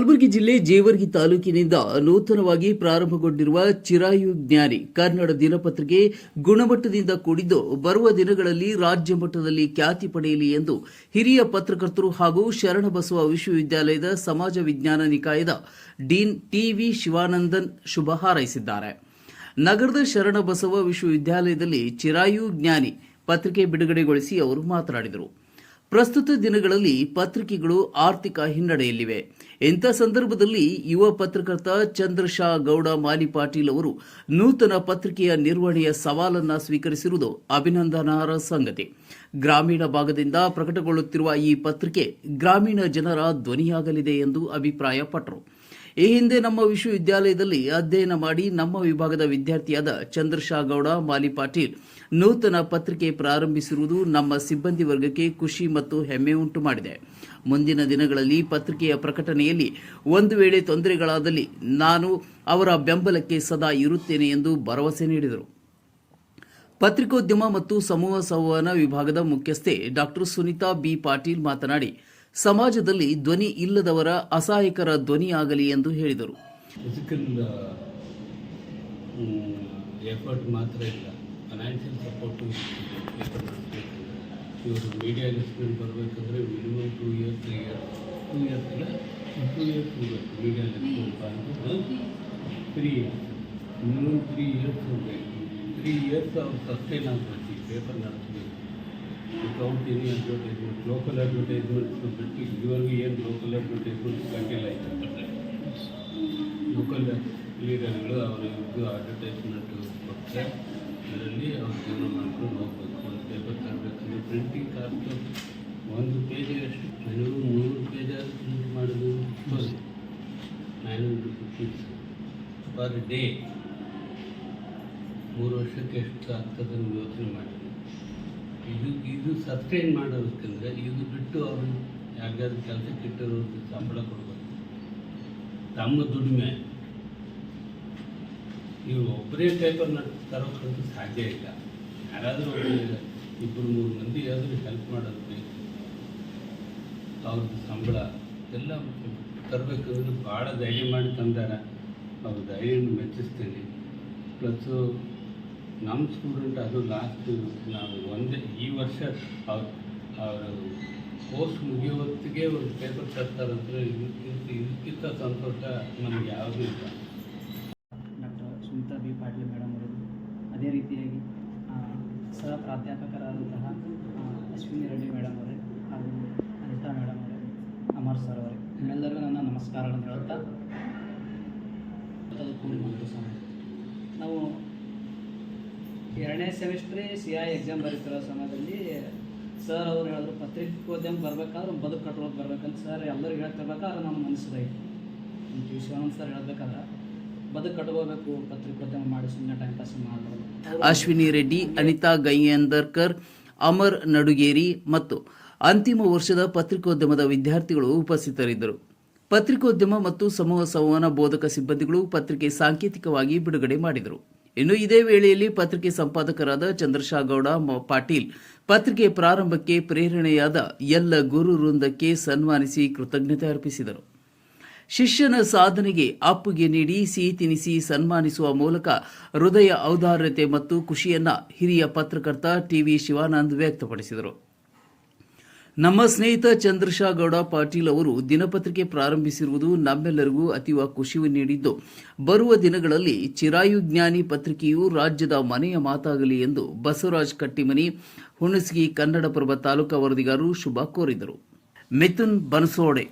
ಕಲಬುರಗಿ ಜಿಲ್ಲೆ ಜೇವರ್ಗಿ ತಾಲೂಕಿನಿಂದ ನೂತನವಾಗಿ ಪ್ರಾರಂಭಗೊಂಡಿರುವ ಚಿರಾಯು ಜ್ಞಾನಿ ಕನ್ನಡ ದಿನಪತ್ರಿಕೆ ಗುಣಮಟ್ಟದಿಂದ ಕೂಡಿದ್ದು, ಬರುವ ದಿನಗಳಲ್ಲಿ ರಾಜ್ಯ ಮಟ್ಟದಲ್ಲಿ ಖ್ಯಾತಿ ಪಡೆಯಲಿ ಎಂದು ಹಿರಿಯ ಪತ್ರಕರ್ತರು ಹಾಗೂ ಶರಣಬಸವ ವಿಶ್ವವಿದ್ಯಾಲಯದ ಸಮಾಜ ವಿಜ್ಞಾನ ನಿಕಾಯದ ಡೀನ್ ಟಿವಿ ಶಿವಾನಂದನ್ ಶುಭ ಹಾರೈಸಿದ್ದಾರೆ. ನಗರದ ಶರಣಬಸವ ವಿಶ್ವವಿದ್ಯಾಲಯದಲ್ಲಿ ಚಿರಾಯು ಜ್ಞಾನಿ ಪತ್ರಿಕೆ ಬಿಡುಗಡೆಗೊಳಿಸಿ ಅವರು ಮಾತನಾಡಿದರು. ಪ್ರಸ್ತುತ ದಿನಗಳಲ್ಲಿ ಪತ್ರಿಕೆಗಳು ಆರ್ಥಿಕ ಹಿನ್ನಡೆಯಲ್ಲಿವೆ. ಇಂಥ ಸಂದರ್ಭದಲ್ಲಿ ಯುವ ಪತ್ರಕರ್ತ ಚಂದ್ರಶಾ ಗೌಡ, ಮಾಲಿ ಪಾಟೀಲ್ ಅವರು ನೂತನ ಪತ್ರಿಕೆಯ ನಿರ್ವಹಣೆಯ ಸವಾಲನ್ನು ಸ್ವೀಕರಿಸಿರುವುದು ಅಭಿನಂದನಾರ್ಹ ಸಂಗತಿ. ಗ್ರಾಮೀಣ ಭಾಗದಿಂದ ಪ್ರಕಟಗೊಳ್ಳುತ್ತಿರುವ ಈ ಪತ್ರಿಕೆ ಗ್ರಾಮೀಣ ಜನರ ಧ್ವನಿಯಾಗಲಿದೆ ಎಂದು ಅಭಿಪ್ರಾಯಪಟ್ಟರು. ಈ ಹಿಂದೆ ನಮ್ಮ ವಿಶ್ವವಿದ್ಯಾಲಯದಲ್ಲಿ ಅಧ್ಯಯನ ಮಾಡಿ ನಮ್ಮ ವಿಭಾಗದ ವಿದ್ಯಾರ್ಥಿಯಾದ ಚಂದ್ರಶಾ ಗೌಡ ಮಾಲಿ ಪಾಟೀಲ್ ನೂತನ ಪತ್ರಿಕೆ ಪ್ರಾರಂಭಿಸಿರುವುದು ನಮ್ಮ ಸಿಬ್ಬಂದಿ ವರ್ಗಕ್ಕೆ ಖುಷಿ ಮತ್ತು ಹೆಮ್ಮೆ ಉಂಟು ಮಾಡಿದೆ. ಮುಂದಿನ ದಿನಗಳಲ್ಲಿ ಪತ್ರಿಕೆಯ ಪ್ರಕಟಣೆಯಲ್ಲಿ ಒಂದು ವೇಳೆ ತೊಂದರೆಗಳಾದಲ್ಲಿ ನಾನು ಅವರ ಬೆಂಬಲಕ್ಕೆ ಸದಾ ಇರುತ್ತೇನೆ ಎಂದು ಭರವಸೆ ನೀಡಿದರು. ಪತ್ರಿಕೋದ್ಯಮ ಮತ್ತು ಸಮೂಹ ಸಂವಹನ ವಿಭಾಗದ ಮುಖ್ಯಸ್ಥೆ ಡಾಕ್ಟರ್ ಸುನೀತಾ ಬಿ ಪಾಟೀಲ್ ಮಾತನಾಡಿ ಸಮಾಜದಲ್ಲಿ ಧ್ವನಿ ಇಲ್ಲದವರ ಅಸಹಾಯಕರ ಧ್ವನಿಯಾಗಲಿ ಎಂದು ಹೇಳಿದರು. ಫಿಸಿಕಲ್ ಎಫರ್ಟ್ ಮಾತ್ರ ಇಲ್ಲ. ಫೈನಾನ್ಷಿಯಲ್ ಸಪೋರ್ಟು ಇವರು ಮೀಡಿಯಾ ಲಿಸ್ಟ್ಮೆಂಟ್ ಬರಬೇಕಂದ್ರೆ minimum two years three years two years ಇಲ್ಲ two years media three years minimum three years three years ಅವ್ರು ಸಸ್ಟೈನ್ ಪೇಪರ್ ನಡೆಸಬೇಕು ವಿತೌಟ್ ಅಡ್ವರ್ಟೈಸ್ಮೆಂಟ್ ಲೋಕಲ್ ಅಡ್ವರ್ಟೈಸ್ಮೆಂಟ್ಸ್ ಬಿಟ್ಟು ಇದುವರೆಗೂ ಏನು ಲೋಕಲ್ ಅಡ್ವರ್ಟೈಸ್ಮೆಂಟ್ ಕಂಡಿಲ್ಲ ಇಷ್ಟಪಟ್ಟರೆ ಲೋಕಲ್ ಲೀಡರ್ಗಳು ಅವರು ಇದು ಅಡ್ವರ್ಟೈಸ್ಮೆಂಟ್ ಕೊಟ್ಟರೆ ಅದರಲ್ಲಿ ಅವ್ರು ಜೀವನ ಮಾಡ್ಕೊಂಡು ಹೋಗ್ಬೇಕು. ಒಂದು ಪೇಪರ್ ತರಬೇಕಂದ್ರೆ ಪ್ರಿಂಟಿಂಗ್ ಕಾಸ್ಟು ಒಂದು ಪೇಜ್ ಎಷ್ಟು ಐನೂರು ಮೂರು ಪೇಜ್ ಪ್ರಿಂಟ್ ಮಾಡೋದು nine hundred rupees per day ಮೂರು ವರ್ಷಕ್ಕೆ ಎಷ್ಟು ಆಗ್ತದೆ ಯೋಚನೆ ಮಾಡಿ ಇದು ಇದು ಸಸ್ಟೈನ್ ಮಾಡೋದಕ್ಕಂದ್ರೆ ಇದು ಬಿಟ್ಟು ಅವರು ಯಾರಿಗಾದ್ರು ಕೆಲಸಕ್ಕೆ ಇಟ್ಟಿರೋದು ಸಂಬಳ ಕೊಡಬೇಕು ತಮ್ಮ ದುಡಿಮೆ, ಇವರು ಒಬ್ಬರೇ ಪೇಪರ್ ತರೋಕ್ಕಂತೂ ಸಾಧ್ಯ ಇಲ್ಲ. ಯಾರಾದರೂ ಇಬ್ಬರು ಮೂರು ಮಂದಿ ಆದರೂ ಹೆಲ್ಪ್ ಮಾಡೋದು ಬೇಕು. ಅವ್ರದ್ದು ಸಂಬಳ ಎಲ್ಲ ತರಬೇಕಂದ್ರೆ ಭಾಳ ಧೈರ್ಯ ಮಾಡಿ ತಂದಾರ. ಅವ್ರ ಧೈರ್ಯವನ್ನು ಮೆಚ್ಚಿಸ್ತೇನೆ. ಪ್ಲಸ್ಸು ನಮ್ಮ ಸ್ಟೂಡೆಂಟ್ ಅದು ಲಾಸ್ಟ್ ನಾವು ಒಂದೇ ಈ ವರ್ಷ ಅವ್ರು ಅವರ ಕೋರ್ಸ್ ಮುಗಿಯೋ ಹೊತ್ತಿಗೆ ಒಂದು ಪೇಪರ್ ತರ್ತಾರಂದರೆ ಇದಕ್ಕಿಂತ ಇದಕ್ಕಿಂತ ಸಂತೋಷ ನಮ್ಗೆ ಯಾವುದೂ ಇಲ್ಲ. Doctor Sumitha B Patil madam ಅವರು ಅದೇ ರೀತಿಯಾಗಿ ಸಹ ಪ್ರಾಧ್ಯಾಪಕರಾದಂತಹ ಅಶ್ವಿನಿ ರೆಡ್ಡಿ ಮೇಡಮ್ ಅವರೇ ಹಾಗೂ ಅನಿತಾ ಮೇಡಮ್ ಅವರೇ ಅಮರ್ ಸರ್ ಅವರೇ ನಿಮ್ಮೆಲ್ಲರಿಗೂ ನನ್ನ ನಮಸ್ಕಾರಗಳನ್ನು ಹೇಳ್ತಾ ನಾವು ಎರಡನೇ ಸೆಮಿಸ್ಟ್ರಿ ಸಿ ಐ ಎಕ್ಸಾಮ್ ಬರೀತಿರೋ ಸಮಯದಲ್ಲಿ ಸರ್ ಅವ್ರು ಹೇಳಿದ್ರು ಪತ್ರಿಕೋದ್ಯಮ ಬರ್ಬೇಕಾದ್ರೆ ಬದುಕು ಕಟ್ಟೋದು ಬರ್ಬೇಕಂತ ಸರ್ ಎಲ್ಲರಿಗೂ ಹೇಳ್ತಿರ್ಬೇಕಾದ್ರೆ ನಮ್ಮ ಮನಸ್ಸಿದಾಗಿತ್ತು ನಮ್ಮ ಸರ್ ಹೇಳ್ಬೇಕಾದ್ರೆ, ಬದುಕು ಕಟ್ಕೋಬೇಕು ಪತ್ರಿಕೋದ್ಯಮ ಮಾಡಿ ಸುಮ್ಮನೆ ಟೈಮ್ ಪಾಸ್ ಮಾಡಬಹುದು ಅಶ್ವಿನಿ ರೆಡ್ಡಿ, ಅನಿತಾ ಗೈಯಂದರ್ಕರ್, ಅಮರ್ ನಡುಗೇರಿ ಮತ್ತು ಅಂತಿಮ ವರ್ಷದ ಪತ್ರಿಕೋದ್ಯಮದ ವಿದ್ಯಾರ್ಥಿಗಳು ಉಪಸ್ಥಿತರಿದ್ದರು. ಪತ್ರಿಕೋದ್ಯಮ ಮತ್ತು ಸಮೂಹ ಸಂವಹನ ಬೋಧಕ ಸಿಬ್ಬಂದಿಗಳು ಪತ್ರಿಕೆ ಸಾಂಕೇತಿಕವಾಗಿ ಬಿಡುಗಡೆ ಮಾಡಿದರು. ಇನ್ನು ಇದೇ ವೇಳೆಯಲ್ಲಿ ಪತ್ರಿಕೆ ಸಂಪಾದಕರಾದ ಚಂದ್ರಶಾಗೌಡ ಪಾಟೀಲ್ ಪತ್ರಿಕೆ ಪ್ರಾರಂಭಕ್ಕೆ ಪ್ರೇರಣೆಯಾದ ಎಲ್ಲ ಗುರು ವೃಂದಕ್ಕೆ ಸನ್ಮಾನಿಸಿ ಕೃತಜ್ಞತೆ ಅರ್ಪಿಸಿದರು. ಶಿಷ್ಯನ ಸಾಧನೆಗೆ ಅಪ್ಪುಗೆ ನೀಡಿ ಸಿಹಿ ತಿನಿಸಿ ಸನ್ಮಾನಿಸುವ ಮೂಲಕ ಹೃದಯ ಔದಾರ್ಯತೆ ಮತ್ತು ಖುಷಿಯನ್ನ ಹಿರಿಯ ಪತ್ರಕರ್ತ ಟಿವಿ ಶಿವಾನಂದ್ ವ್ಯಕ್ತಪಡಿಸಿದರು. ನಮ್ಮ ಸ್ನೇಹಿತ ಚಂದ್ರಶಾಗೌಡ ಪಾಟೀಲ್ ಅವರು ದಿನಪತ್ರಿಕೆ ಪ್ರಾರಂಭಿಸಿರುವುದು ನಮ್ಮೆಲ್ಲರಿಗೂ ಅತೀವ ಖುಷಿ ನೀಡಿದ್ದು. ಬರುವ ದಿನಗಳಲ್ಲಿ ಚಿರಾಯು ಜ್ಞಾನಿ ಪತ್ರಿಕೆಯು ರಾಜ್ಯದ ಮನೆಯ ಮಾತಾಗಲಿ ಎಂದು ಬಸವರಾಜ್ ಕಟ್ಟಿಮನಿ, ಹುಣಸಗಿ ಕನ್ನಡಪ್ರಭ ತಾಲೂಕಾ ವರದಿಗಾರರು ಶುಭ ಕೋರಿದರು. ಮಿಥುನ್ ಬನಸೋಡೆ